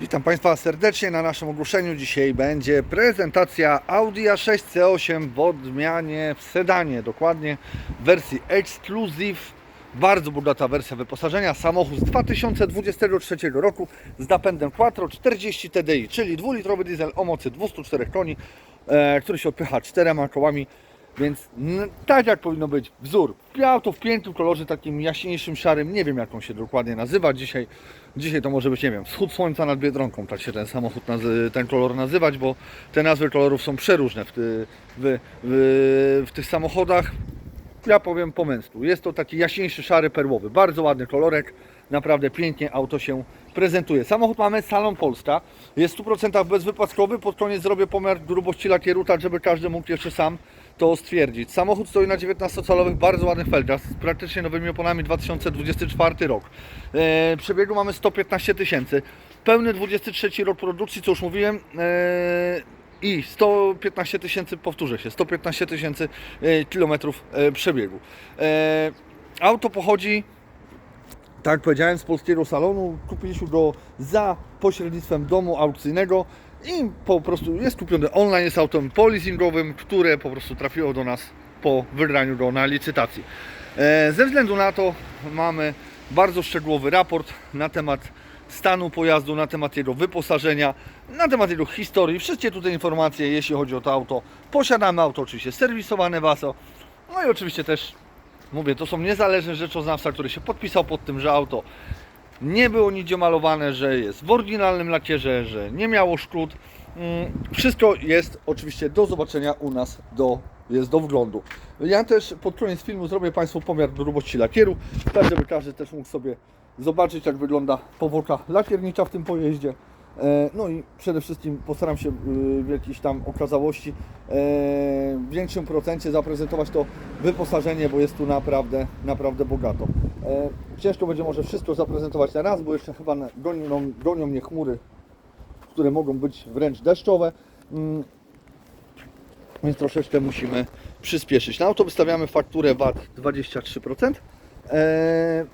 Witam Państwa serdecznie na naszym ogłoszeniu. Dzisiaj będzie prezentacja Audi A6 C8 w odmianie w sedanie, dokładnie w wersji Exclusive. Bardzo bogata wersja wyposażenia. Samochód z 2023 roku z napędem Quattro 40 TDI, czyli dwulitrowy diesel o mocy 204 koni, e, który się odpycha czterema kołami. Więc tak jak powinno być wzór. Auto w pięknym kolorze, takim jaśniejszym, szarym. Nie wiem jak on się dokładnie nazywa dzisiaj. Dzisiaj to może być, nie wiem, wschód słońca nad Biedronką, tak się ten samochód, ten kolor nazywać, bo te nazwy kolorów są przeróżne w, ty, w, w, w tych samochodach. Ja powiem po męsku. Jest to taki jaśniejszy, szary, perłowy. Bardzo ładny kolorek. Naprawdę pięknie auto się prezentuje. Samochód mamy Salon Polska. Jest w 100% bezwypadkowy. Pod koniec zrobię pomiar grubości lakieru, tak żeby każdy mógł jeszcze sam to stwierdzić. Samochód stoi na 19-calowych, bardzo ładnych felgach z praktycznie nowymi oponami 2024 rok. E, przebiegu mamy 115 tysięcy. Pełny 23 rok produkcji, co już mówiłem. E, i 115 tysięcy, powtórzę się, 115 tysięcy e, kilometrów e, przebiegu. E, Auto pochodzi, tak jak powiedziałem, z polskiego salonu. Kupiliśmy go za pośrednictwem domu aukcyjnego i po prostu jest kupiony online, jest autem poleasingowym, które po prostu trafiło do nas po wygraniu go na licytacji. E, Ze względu na to mamy bardzo szczegółowy raport na temat stanu pojazdu, na temat jego wyposażenia, na temat jego historii. Wszystkie tutaj informacje, jeśli chodzi o to auto. Posiadamy auto oczywiście serwisowane WASO. No i oczywiście też, mówię, to są niezależne rzeczoznawca, który się podpisał pod tym, że auto nie było nigdzie malowane, że jest w oryginalnym lakierze, że nie miało szkód. Mm, Wszystko jest oczywiście do zobaczenia u nas, do, jest do wglądu. Ja też pod koniec filmu zrobię Państwu pomiar grubości lakieru, tak żeby każdy też mógł sobie zobaczyć jak wygląda powłoka lakiernicza w tym pojeździe. E, No i przede wszystkim postaram się y, w jakiejś tam okazałości e, w większym procencie zaprezentować to wyposażenie, bo jest tu naprawdę, naprawdę bogato. E, Ciężko będzie może wszystko zaprezentować na raz, bo jeszcze chyba gonią, gonią mnie chmury, które mogą być wręcz deszczowe. Mm, Więc troszeczkę musimy przyspieszyć. Na auto wystawiamy fakturę VAT 23%. E,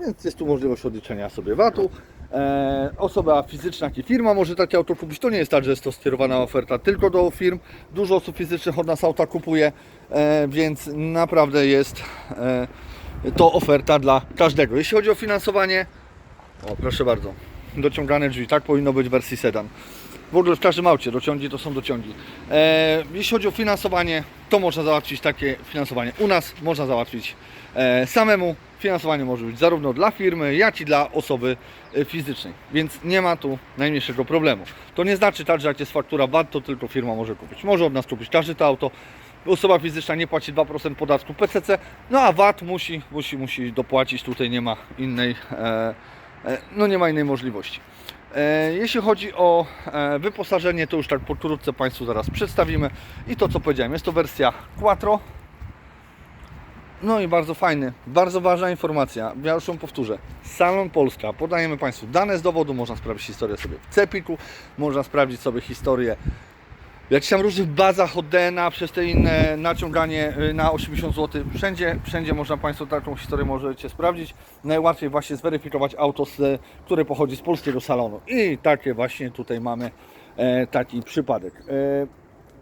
więc jest tu możliwość odliczenia sobie VAT-u. E, osoba fizyczna, jak i firma może takie auto kupić. To nie jest tak, że jest to skierowana oferta tylko do firm. Dużo osób fizycznych od nas auta kupuje, e, więc naprawdę jest e, to oferta dla każdego. Jeśli chodzi o finansowanie, o proszę bardzo, dociągane drzwi, tak powinno być w wersji sedan. W ogóle w każdym aucie dociągi to są dociągi. E, jeśli chodzi o finansowanie, to można załatwić takie finansowanie. U nas można załatwić e, samemu. Finansowanie może być zarówno dla firmy, jak i dla osoby e, fizycznej, więc nie ma tu najmniejszego problemu. To nie znaczy tak, że jak jest faktura VAT, to tylko firma może kupić. Może od nas kupić każdy to auto. Osoba fizyczna nie płaci 2% podatku PCC, no a VAT musi, musi, musi dopłacić. Tutaj nie ma innej, e, e, no nie ma innej możliwości. E, Jeśli chodzi o e, wyposażenie, to już tak pokrótce Państwu zaraz przedstawimy. I to co powiedziałem, jest to wersja Quattro. No i bardzo fajny, bardzo ważna informacja, ja już ją powtórzę. Salon Polska, podajemy Państwu dane z dowodu, można sprawdzić historię sobie w Cepiku, można sprawdzić sobie historię w jakichś tam różnych bazach od DNA przez te inne naciąganie y, na 80 zł. Wszędzie, wszędzie można Państwo taką historię możecie sprawdzić. Najłatwiej właśnie zweryfikować auto, które pochodzi z polskiego salonu. I takie właśnie tutaj mamy e, taki przypadek. E,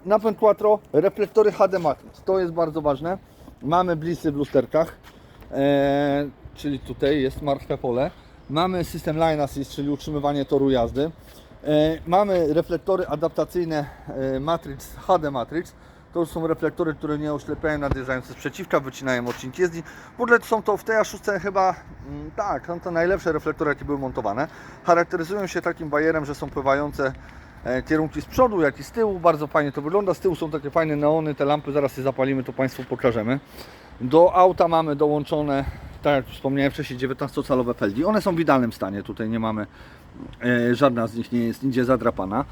napęd Quattro, reflektory HD Matrix. To jest bardzo ważne. Mamy blisy w lusterkach, e, czyli tutaj jest martwe pole. Mamy system Line Assist, czyli utrzymywanie toru jazdy. E, Mamy reflektory adaptacyjne e, Matrix, HD Matrix. To są reflektory, które nie oślepiają nadjeżdżające z przeciwka, wycinają odcinki jezdni. W ogóle są to w tej A6 chyba, mm, tak, są to najlepsze reflektory, jakie były montowane. Charakteryzują się takim bajerem, że są pływające kierunki z przodu, jak i z tyłu. Bardzo fajnie to wygląda. Z tyłu są takie fajne neony, te lampy zaraz je zapalimy, to Państwu pokażemy. Do auta mamy dołączone, tak jak wspomniałem wcześniej, 19-calowe felgi. One są w idealnym stanie, tutaj nie mamy, e, żadna z nich nie jest nigdzie zadrapana.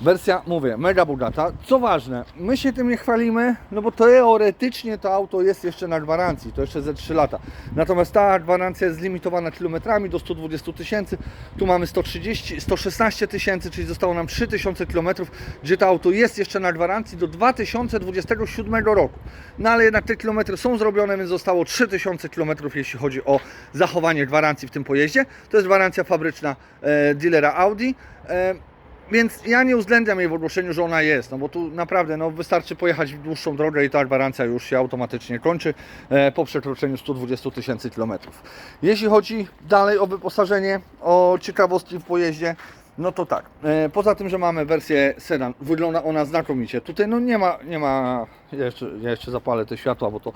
Wersja, mówię, mega bogata. Co ważne, my się tym nie chwalimy, no bo teoretycznie to auto jest jeszcze na gwarancji, to jeszcze ze 3 lata. Natomiast ta gwarancja jest zlimitowana kilometrami do 120 tysięcy. Tu mamy 130, 116 tysięcy, czyli zostało nam 3000 kilometrów, gdzie to auto jest jeszcze na gwarancji do 2027 roku. No ale jednak te kilometry są zrobione, więc zostało 3000 kilometrów, jeśli chodzi o zachowanie gwarancji w tym pojeździe. To jest gwarancja fabryczna e, dealera Audi. E, więc ja nie uwzględniam jej w ogłoszeniu, że ona jest, no bo tu naprawdę no, wystarczy pojechać w dłuższą drogę i ta gwarancja już się automatycznie kończy e, po przekroczeniu 120 tysięcy kilometrów. Jeśli chodzi dalej o wyposażenie, o ciekawostki w pojeździe, no to tak. E, poza tym, że mamy wersję sedan, wygląda ona znakomicie. Tutaj no nie ma, nie ma, ja jeszcze, ja jeszcze zapalę te światła, bo to,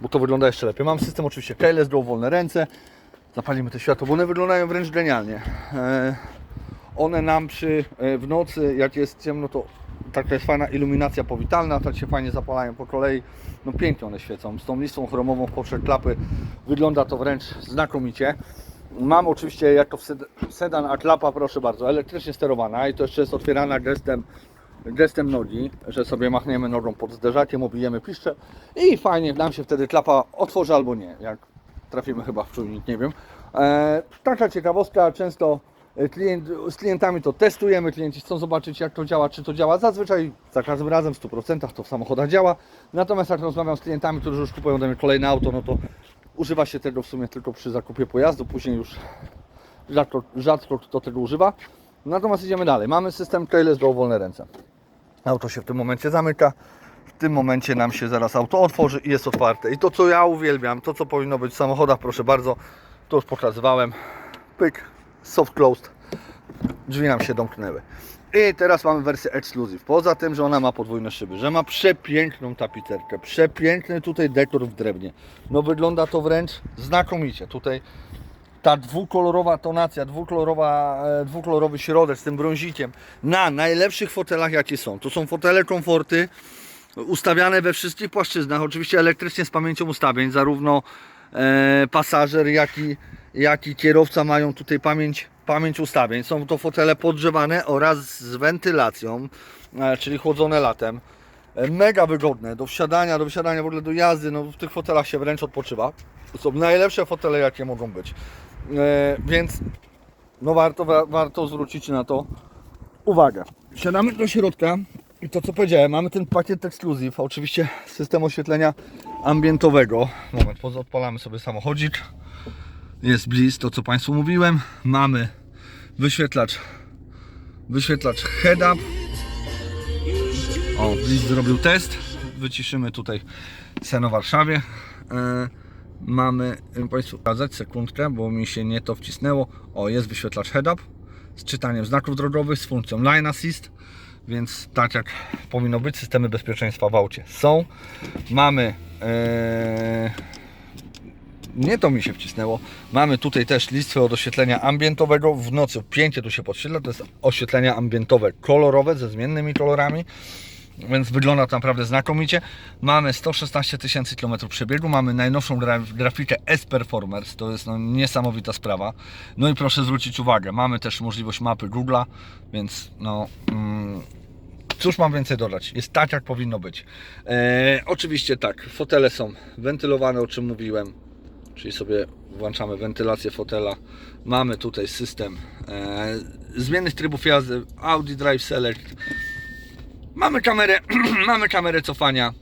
bo to wygląda jeszcze lepiej. Mam system oczywiście keyless, do wolne ręce. Zapalimy te światło, bo one wyglądają wręcz genialnie. E, one nam przy, e, w nocy, jak jest ciemno, to taka jest fajna iluminacja powitalna, tak się fajnie zapalają po kolei. No pięknie one świecą. Z tą listą chromową w klapy wygląda to wręcz znakomicie. Mam oczywiście jako sed- sedan, a klapa proszę bardzo, elektrycznie sterowana i to jeszcze jest otwierana gestem, gestem nogi, że sobie machniemy nogą pod zderzakiem, obijemy piszcze i fajnie nam się wtedy klapa otworzy albo nie, jak trafimy chyba w czujnik, nie wiem. E, taka ciekawostka, często klient, z klientami to testujemy, klienci chcą zobaczyć jak to działa, czy to działa. Zazwyczaj za każdym razem w 100% to w samochodach działa. Natomiast jak rozmawiam z klientami, którzy już kupują ode mnie kolejne auto, no to używa się tego w sumie tylko przy zakupie pojazdu, później już rzadko, rzadko kto tego używa. Natomiast idziemy dalej. Mamy system keyless do wolne ręce. Auto się w tym momencie zamyka. W tym momencie nam się zaraz auto otworzy i jest otwarte. I to co ja uwielbiam, to co powinno być w samochodach, proszę bardzo, to już pokazywałem. Pyk, soft closed. Drzwi nam się domknęły. I teraz mamy wersję Exclusive. Poza tym, że ona ma podwójne szyby, że ma przepiękną tapicerkę, przepiękny tutaj dekor w drewnie. No wygląda to wręcz znakomicie. Tutaj ta dwukolorowa tonacja, dwukolorowa, e, dwukolorowy środek z tym brązikiem na najlepszych fotelach jakie są. To są fotele komforty ustawiane we wszystkich płaszczyznach, oczywiście elektrycznie z pamięcią ustawień, zarówno e, pasażer jak i, jak i kierowca mają tutaj pamięć, pamięć ustawień. Są to fotele podgrzewane oraz z wentylacją, e, czyli chłodzone latem. E, Mega wygodne do wsiadania, do wsiadania w ogóle do jazdy, no w tych fotelach się wręcz odpoczywa. To są najlepsze fotele jakie mogą być. E, więc no warto, wa- warto zwrócić na to uwagę. Siadamy do środka i to co powiedziałem, mamy ten pakiet Exclusive, oczywiście system oświetlenia ambientowego. Moment, odpalamy sobie samochodzik. Jest bliz, to co Państwu mówiłem. Mamy wyświetlacz, wyświetlacz head-up. O, bliz zrobił test. Wyciszymy tutaj sen o Warszawie. E, mamy, e, Państwu pokazać sekundkę, bo mi się nie to wcisnęło. O, jest wyświetlacz head-up z czytaniem znaków drogowych, z funkcją Line Assist, więc tak jak powinno być, systemy bezpieczeństwa w aucie są. Mamy, e, nie to mi się wcisnęło, mamy tutaj też listwę od oświetlenia ambientowego, w nocy pięknie tu się podświetla, to jest oświetlenie ambientowe kolorowe ze zmiennymi kolorami więc wygląda to naprawdę znakomicie. Mamy 116 tysięcy km przebiegu, mamy najnowszą gra grafikę S-Performers, to jest no, niesamowita sprawa. No i proszę zwrócić uwagę, mamy też możliwość mapy Google'a, więc no... Mm, Cóż mam więcej dodać? Jest tak, jak powinno być. E, oczywiście tak, fotele są wentylowane, o czym mówiłem, czyli sobie włączamy wentylację fotela. Mamy tutaj system e, zmiennych trybów jazdy, Audi Drive Select, Mamy kamerę, mamy kamerę cofania.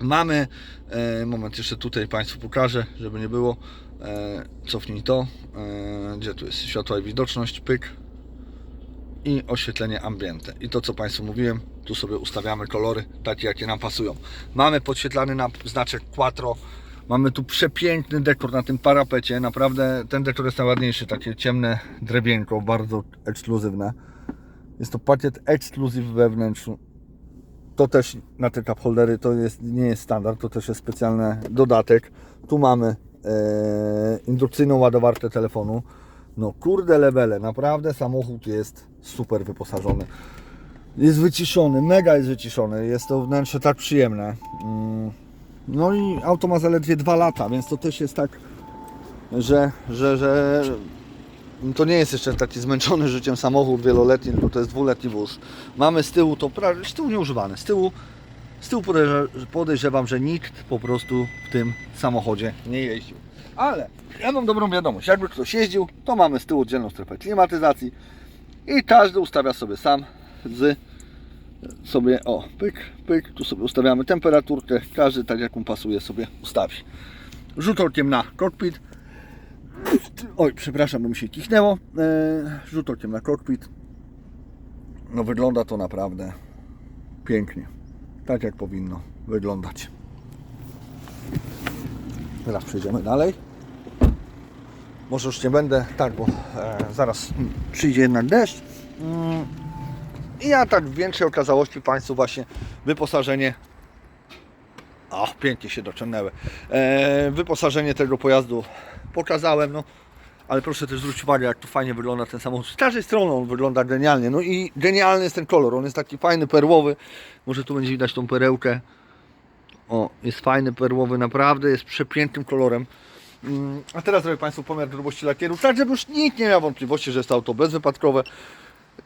Mamy, e, moment, jeszcze tutaj Państwu pokażę, żeby nie było. E, cofnij to. E, gdzie tu jest światła i widoczność, pyk. I oświetlenie ambiente. I to co Państwu mówiłem, tu sobie ustawiamy kolory takie jakie nam pasują. Mamy podświetlany na znaczek Quattro. Mamy tu przepiękny dekor na tym parapecie. Naprawdę ten dekor jest najładniejszy, takie ciemne drewienko, bardzo ekskluzywne. Jest to pakiet ekskluzyw wewnątrz. To też na te cup holdery to jest, nie jest standard, to też jest specjalny dodatek. Tu mamy e, indukcyjną ładowarkę telefonu. No kurde levele, naprawdę samochód jest super wyposażony. Jest wyciszony, mega jest wyciszony, jest to wnętrze tak przyjemne. Mm. No i auto ma zaledwie 2 lata, więc to też jest tak, że, że, że to nie jest jeszcze taki zmęczony życiem samochód wieloletni, tylko to jest dwuletni wóz. Mamy z tyłu to prawie, z tyłu nieużywany, z tyłu, z tyłu podejrzewam, że nikt po prostu w tym samochodzie nie jeździł. Ale ja mam dobrą wiadomość, jakby ktoś jeździł, to mamy z tyłu oddzielną strefę klimatyzacji i każdy ustawia sobie sam z sobie, o, pyk, pyk, tu sobie ustawiamy temperaturkę, każdy tak jak mu pasuje sobie ustawi. Rzut okiem na kokpit, Oj, przepraszam, bo mi się kichnęło. Eee, rzut okiem na kokpit. No wygląda to naprawdę pięknie. Tak jak powinno wyglądać. Teraz przejdziemy dalej. Może już nie będę, tak, bo e, zaraz mm, przyjdzie jednak deszcz. I ja tak w większej okazałości Państwu właśnie wyposażenie o, pięknie się dociągnęły. E, wyposażenie tego pojazdu pokazałem, no. Ale proszę też zwrócić uwagę, jak tu fajnie wygląda ten samochód. Z każdej strony on wygląda genialnie. No i genialny jest ten kolor. On jest taki fajny, perłowy. Może tu będzie widać tą perełkę. O, jest fajny, perłowy, naprawdę jest przepięknym kolorem. Mm, A teraz zrobię Państwu pomiar grubości lakieru, tak żeby już nikt nie miał wątpliwości, że jest to auto bezwypadkowe.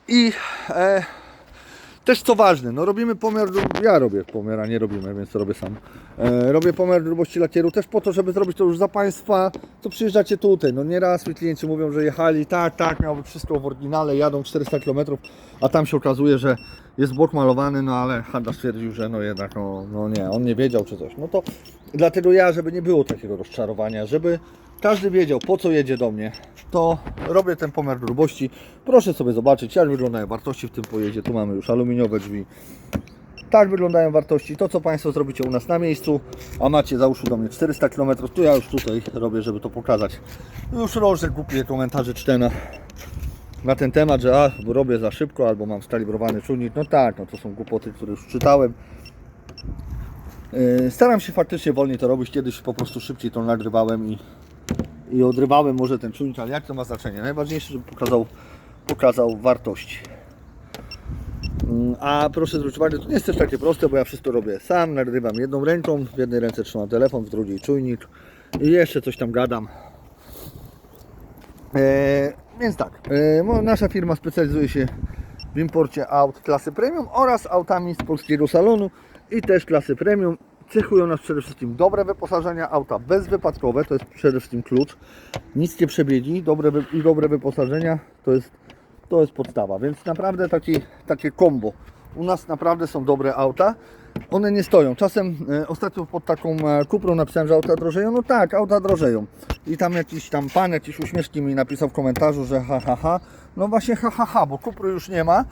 I e, też co ważne, no robimy pomiar, ja robię pomiar, a nie robimy, więc robię sam. E, robię pomiar grubości lakieru też po to, żeby zrobić to już za Państwa, co przyjeżdżacie tutaj. No nieraz mi klienci mówią, że jechali, tak, tak, miało być wszystko w oryginale, jadą 400 km, a tam się okazuje, że jest blok malowany, no ale handlarz stwierdził, że no jednak, no, no nie, on nie wiedział czy coś. No to dlatego ja, żeby nie było takiego rozczarowania, żeby każdy wiedział po co jedzie do mnie, to robię ten pomiar grubości. Proszę sobie zobaczyć, jak wyglądają wartości w tym pojeździe. Tu mamy już aluminiowe drzwi. Tak wyglądają wartości. To, co Państwo zrobicie u nas na miejscu, a macie załóżmy do mnie 400 km, to ja już tutaj robię, żeby to pokazać. Już różne głupie komentarze czytę na, na ten temat, że a, bo robię za szybko, albo mam skalibrowany czujnik. No tak, no to są głupoty, które już czytałem. Yy, Staram się faktycznie wolniej to robić. Kiedyś po prostu szybciej to nagrywałem i, i odrywałem może ten czujnik, ale jak to ma znaczenie? Najważniejsze, żeby pokazał, pokazał wartości. Mm, A proszę zwrócić uwagę, to nie jest też takie proste, bo ja wszystko robię sam, nagrywam jedną ręką, w jednej ręce trzymam telefon, w drugiej czujnik i jeszcze coś tam gadam. E, więc tak, e, mo- nasza firma specjalizuje się w imporcie aut klasy premium oraz autami z polskiego salonu i też klasy premium. Cechują nas przede wszystkim dobre wyposażenia, auta bezwypadkowe, to jest przede wszystkim klucz. Niskie przebiegi dobre, i dobre wyposażenia to jest, to jest podstawa, więc naprawdę taki, takie kombo. U nas naprawdę są dobre auta. One nie stoją. Czasem e, ostatnio pod taką e, kuprą napisałem, że auta drożeją. No tak, auta drożeją. I tam jakiś tam pan, jakiś uśmieszki mi napisał w komentarzu, że ha ha ha. No właśnie ha ha ha, bo kupry już nie ma.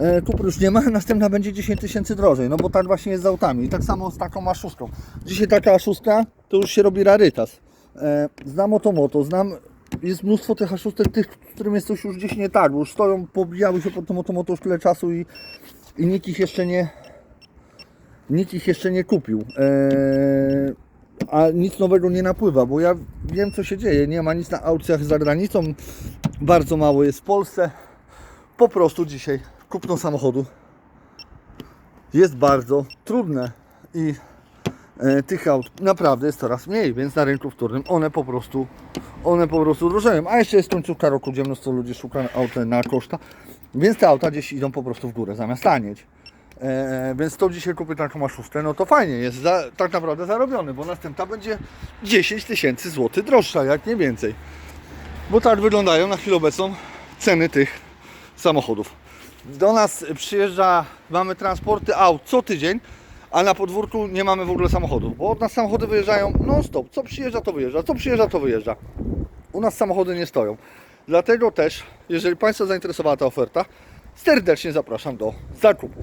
E, Kupry już nie ma, następna będzie 10 tysięcy drożej, no bo tak właśnie jest z autami. I tak samo z taką A6. Dzisiaj taka A6 to już się robi rarytas. E, Znam Otomoto, znam, jest mnóstwo tych A6, tych, którym jest coś już gdzieś nie tak, bo już stoją, pobijały się pod tą Otomoto już tyle czasu i, i nikt ich jeszcze nie, nikt ich jeszcze nie kupił. Eee, a nic nowego nie napływa, bo ja wiem co się dzieje. Nie ma nic na aukcjach za granicą, bardzo mało jest w Polsce. Po prostu dzisiaj kupno samochodu jest bardzo trudne i e, tych aut naprawdę jest coraz mniej, więc na rynku wtórnym one po prostu one po prostu drożeją. A jeszcze jest końcówka roku, gdzie mnóstwo ludzi szuka auta na koszta, więc te auta gdzieś idą po prostu w górę zamiast tanieć. E, więc to dzisiaj kupię taką aszustę, no to fajnie, jest za, tak naprawdę zarobiony, bo następna będzie 10 tysięcy złotych droższa, jak nie więcej. Bo tak wyglądają na chwilę obecną ceny tych samochodów. Do nas przyjeżdża, mamy transporty aut co tydzień, a na podwórku nie mamy w ogóle samochodów, bo od nas samochody wyjeżdżają non stop. Co przyjeżdża, to wyjeżdża, co przyjeżdża, to wyjeżdża. U nas samochody nie stoją. Dlatego też, jeżeli Państwa zainteresowała ta oferta, serdecznie zapraszam do zakupu.